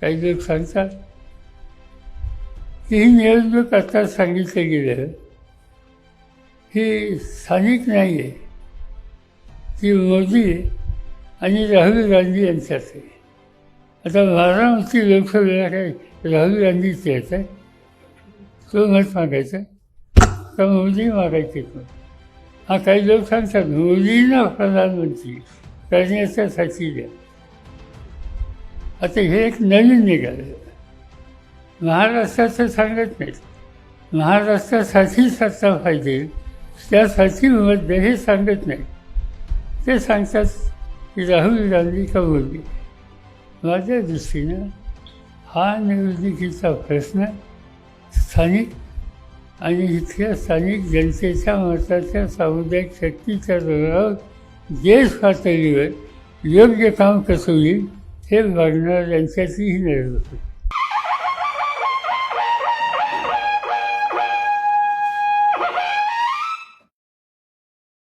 काही लोक सांगतात की ही निवडणूक आता सांगितलं गेलं ही स्थानिक नाही आहे ती मोदी आणि राहुल गांधी यांच्यात आहे आता बारामती लोकसभेला काही राहुल गांधीच येत आहे तो मत मागायचा? तर मोदी मागायचे पण? हा काही लोक सांगतात मोदींना प्रधानमंत्री करण्याच्यासाठी द्या. आता हे एक नवीन निघालं. महाराष्ट्राचं सांगत नाहीत महाराष्ट्रासाठी सत्ता पाहिजे त्यासाठी मत हे सांगत नाही. ते सांगतात की राहुल गांधी का मोदी माझ्या दृष्टीनं हा निवडणुकीचा प्रश्न स्थानिक आणि इथल्या स्थानिक जनतेच्या मताच्या सामुदायिक शक्तीच्या जोरावर देश पातळीवर योग्य काम कसं होईल? हे बघणार यांच्यातही निर्णय होते